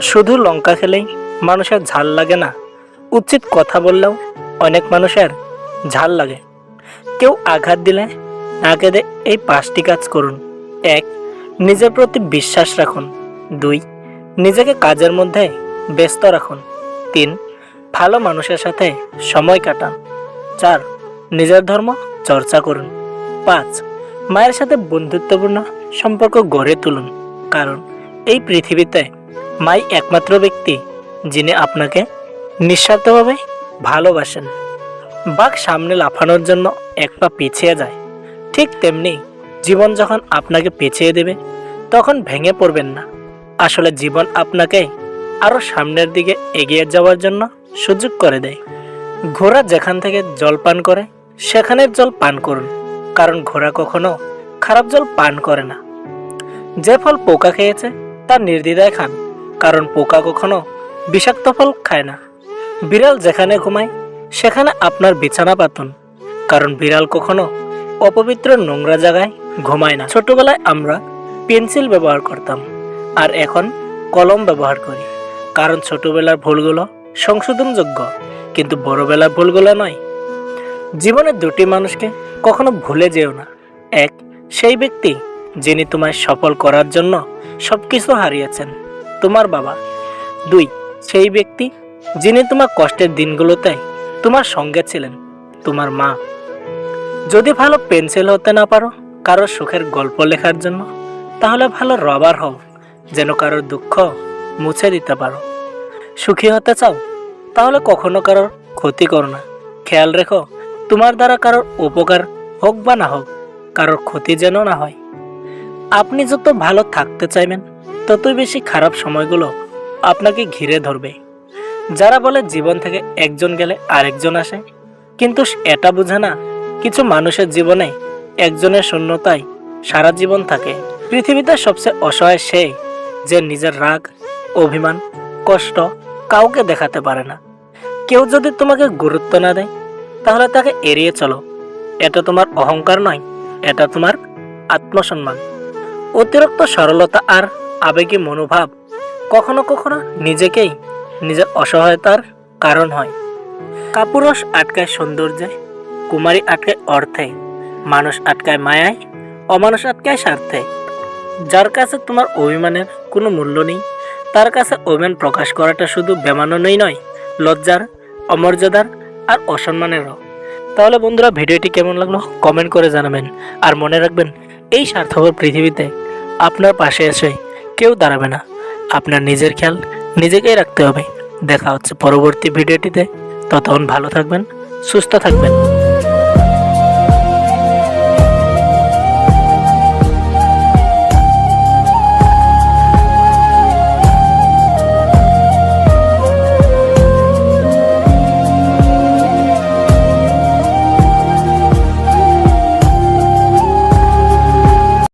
শুধু লঙ্কা খেলেই মানুষের ঝাল লাগে না। উচিত কথা বললেও অনেক মানুষের ঝাল লাগে। কেউ আঘাত দিলে না কেঁদে এই পাঁচটি কাজ করুন। এক, নিজের প্রতি বিশ্বাস রাখুন। দুই, নিজেকে কাজের মধ্যে ব্যস্ত রাখুন। তিন, ভালো মানুষের সাথে সময় কাটান। চার, নিজের ধর্ম চর্চা করুন। পাঁচ, মায়ের সাথে বন্ধুত্বপূর্ণ সম্পর্ক গড়ে তুলুন। কারণ এই পৃথিবীতে মাই একমাত্র ব্যক্তি যিনি আপনাকে নিঃস্বার্থভাবে ভালোবাসেন। বাঘ সামনে লাফানোর জন্য এক পা পিছিয়ে যায়। ঠিক তেমনি জীবন যখন আপনাকে পিছিয়ে দেবে, তখন ভেঙে পড়বেন না। আসলে জীবন আপনাকে আরও সামনের দিকে এগিয়ে যাওয়ার জন্য সুযোগ করে দেয়। ঘোড়া যেখান থেকে জল পান করে সেখানের জল পান করুন। কারণ ঘোড়া কখনো খারাপ জল পান করে না। যে ফল পোকা খেয়েছে, তা নির্দ্বিধায় খান। কারণ পোকা কখনো বিষাক্ত ফল খায় না। বিড়াল যেখানে ঘুমায়, সেখানে আপনার বিছানা পাতুন কারণ বিড়াল কখনো অপবিত্র নোংরা জায়গায় ঘুমায় না। ছোটবেলায় আমরা পেন্সিল ব্যবহার করতাম, আর এখন কলম ব্যবহার করি। কারণ ছোটবেলার ভুলগুলো সংশোধনযোগ্য, কিন্তু বড়বেলার ভুলগুলো নয়। জীবনের দুটি মানুষকে কখনো ভুলে যেও না। এক, সেই ব্যক্তি যিনি তোমায় সফল করার জন্য সব কিছু হারিয়েছেন। তোমার বাবা। দুই, সেই ব্যক্তি যিনি তোমার কষ্টের দিনগুলোতে তোমার সঙ্গে ছিলেন, তোমার মা। যদি ভালো পেন্সিল হতে না পারো কারও সুখের গল্প লেখার জন্য, তাহলে ভালো রবার হও, যেন কারোর দুঃখ মুছে দিতে পারো। সুখী হতে চাও, তাহলে কখনো কারোর ক্ষতি করো না। খেয়াল রেখো, তোমার দ্বারা কারোর উপকার হোক বা না হোক, কারোর ক্ষতি যেন না হয়। আপনি যত ভালো থাকতে চাইবেন ততই বেশি খারাপ সময়গুলো আপনাকে ঘিরে ধরবে। যারা বলে জীবন থেকে একজন গেলে আরেকজন আসে, কিন্তু এটা বোঝে না, কিছু মানুষের জীবনে একজনের শূন্যতায় সারা জীবন থাকে। পৃথিবীতে সবচেয়ে অসহায় সে যে নিজের রাগ, অভিমান, কষ্ট কাউকে দেখাতে পারে না। কেউ যদি তোমাকে গুরুত্ব না দেয়, তাহলে তাকে এড়িয়ে চলো। এটা তোমার অহংকার নয়, এটা তোমার আত্মসম্মান। অতিরিক্ত সরলতা আর আবেগী মনোভাব কখনো কখনো নিজেকেই নিজের অসহায়তার কারণ হয়। কাপুরস আটকায় সৌন্দর্যে, কুমারী আটকায় অর্থে, মানুষ আটকায় মায়ায়, অমানুষ আটকায় স্বার্থে। যার কাছে তোমার অভিমানের কোনো মূল্য নেই, তার কাছে অভিমান প্রকাশ করাটা শুধু বেমাননই নয়, লজ্জার, অমর্যাদার আর অসম্মানেরও। তাহলে বন্ধুরা, ভিডিওটি কেমন লাগল? কমেন্ট করে জানাবেন। আর মনে রাখবেন, এই স্বার্থপর পৃথিবীতে আপনার পাশে এসে কেউ দাঁড়াবে না। আপনার নিজের খেয়াল নিজেকেই রাখতে হবে। দেখা হচ্ছে পরবর্তী ভিডিওটিতে। ততক্ষণ ভালো থাকবেন, সুস্থ থাকবেন।